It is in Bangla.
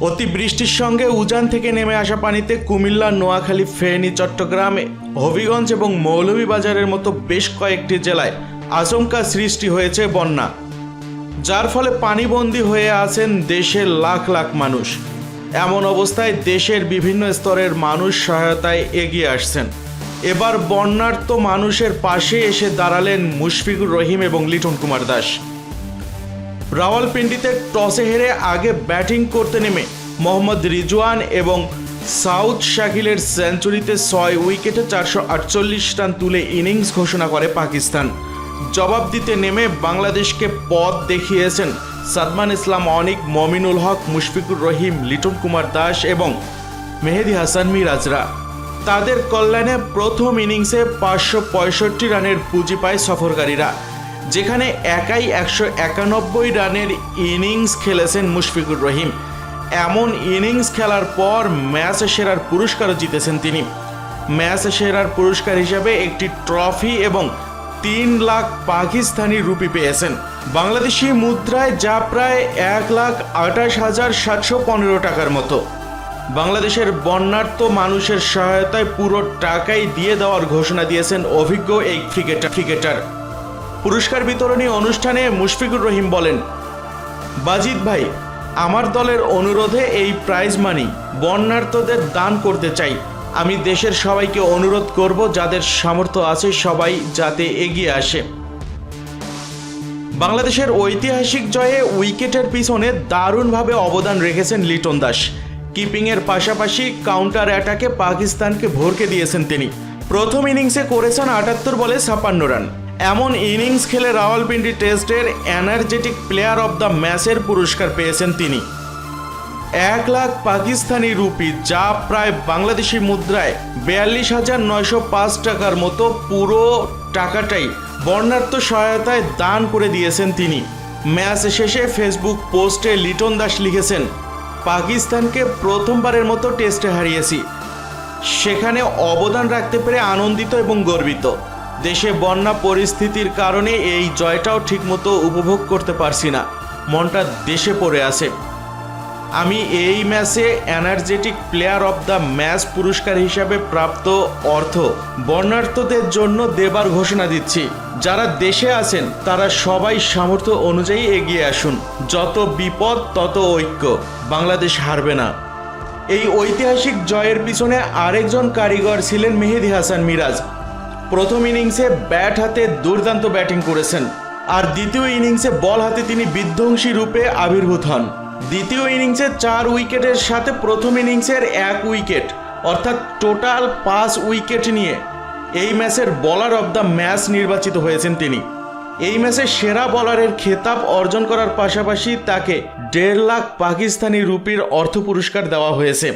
অতিবৃষ্টির সঙ্গে উজান থেকে নেমে আসা পানিতে কুমিল্লা, নোয়াখালী, ফেনী, চট্টগ্রাম, হবিগঞ্জ এবং মৌলভীবাজারের মতো বেশ কয়েকটি জেলায় আশঙ্কা সৃষ্টি হয়েছে বন্যা। যার ফলে পানিবন্দী হয়ে আছেন দেশের লাখ লাখ মানুষ। এমন অবস্থায় দেশের বিভিন্ন স্তরের মানুষ সহায়তায় এগিয়ে আসছেন। এবার বন্যার্ত মানুষের পাশে এসে দাঁড়ালেন মুশফিকুর রহিম এবং লিটন কুমার দাস। রাওয়ালপিন্ডিতে টসে হেরে আগে ব্যাটিং করতে নেমে মোহাম্মদ রিজওয়ান এবং সাউথ শাকিলের সেঞ্চুরিতে ছয় উইকেটে চারশো আটচল্লিশ রান তুলে ইনিংস ঘোষণা করে পাকিস্তান। জবাব দিতে নেমে বাংলাদেশকে পথ দেখিয়েছেন সাদমান ইসলাম অনিক, মমিনুল হক, মুশফিকুর রহিম, লিটন কুমার দাস এবং মেহেদি হাসান মিরাজরা। তাদের কল্যাণে প্রথম ইনিংসে পাঁচশো পঁয়ষট্টি রানের পুঁজি পায় সফরকারীরা। যেখানে একাই একশো একানব্বই রানের ইনিংস খেলেছেন মুশফিকুর রহিম। এমন ইনিংস খেলার পর ম্যাচ সেরার পুরস্কারও জিতেছেন তিনি। ম্যাচ সেরার পুরস্কার হিসাবে একটি ট্রফি এবং তিন লাখ পাকিস্তানি রুপি পেয়েছেন। বাংলাদেশি মুদ্রায় যা প্রায় এক লাখ আঠাশ হাজার সাতশো পনেরো টাকার মতো। বাংলাদেশের বন্যার্ত মানুষের সহায়তায় পুরো টাকাই দিয়ে দেওয়ার ঘোষণা দিয়েছেন অভিজ্ঞ এই ক্রিকেটার ক্রিকেটার। পুরস্কার বিতরণী অনুষ্ঠানে মুশফিকুর রহিম বলেন বাজিদ ভাই, আমার দলের অনুরোধে এই প্রাইজ মানি বন্যার্তদের দান করতে চাই। আমি দেশের সবাইকে অনুরোধ করব, যাদের সামর্থ্য আছে সবাই যাতে এগিয়ে আসে। বাংলাদেশের ঐতিহাসিক জয়ে উইকেটের পিছনে দারুণভাবে অবদান রেখেছেন লিটন দাস। কিপিংয়ের পাশাপাশি কাউন্টার অ্যাটাকে পাকিস্তানকে ভরকে দিয়েছেন তিনি। প্রথম ইনিংসে করেছেন আটাত্তর বলে ছাপান্ন রান এমন ইনিংস খেলে রাওয়ালপিন্ডি টেস্টের এনার্জেটিক প্লেয়ার অব দ্য ম্যাচের পুরস্কার পেয়েছেন তিনি। এক লাখ পাকিস্তানি রুপি, যা প্রায় বাংলাদেশি মুদ্রায় বিয়াল্লিশ হাজার নয়শো পাঁচ টাকার মতো পুরো টাকাটাই বর্ণার্থ সহায়তায় দান করে দিয়েছেন তিনি। ম্যাচ শেষে ফেসবুক পোস্টে লিটন দাস লিখেছেন, পাকিস্তানকে প্রথমবারের মতো টেস্টে হারিয়েছি। সেখানে অবদান রাখতে পেরে আনন্দিত এবং গর্বিত। দেশে বন্যা পরিস্থিতির কারণে এই জয়টাও ঠিকমতো উপভোগ করতে পারছি না। মনটা দেশে পড়ে আছে। আমি এই ম্যাচে energetic player of the match পুরস্কার হিসাবে প্রাপ্ত অর্থ বর্ণার্থদের জন্য দেবার ঘোষণা দিচ্ছি। যারা দেশে আছেন, তারা সবাই সামর্থ্য অনুযায়ী এগিয়ে আসুন। যত বিপদ, তত ঐক্য। বাংলাদেশ হারবে না। এই ঐতিহাসিক জয়ের পিছনে আরেকজন কারিগর ছিলেন মেহেদি হাসান মিরাজ। প্রথম ইনিংসে ব্যাট হাতে দুর্দান্ত ব্যাটিং করেছেন। আর দ্বিতীয় ইনিংসে বল হাতে তিনি বিধ্বংসী রূপে আবির্ভূত হন। দ্বিতীয় ইনিংসে চার উইকেটের সাথে প্রথম ইনিংসের এক উইকেট, অর্থাৎ টোটাল পাঁচ উইকেট নিয়ে এই ম্যাচের বলার অব দ্য ম্যাচ নির্বাচিত হয়েছেন তিনি। এই ম্যাচে সেরা বলারের খেতাব অর্জন করার পাশাপাশি তাকে দেড় লাখ পাকিস্তানি রুপির অর্থ পুরস্কার দেওয়া হয়েছে।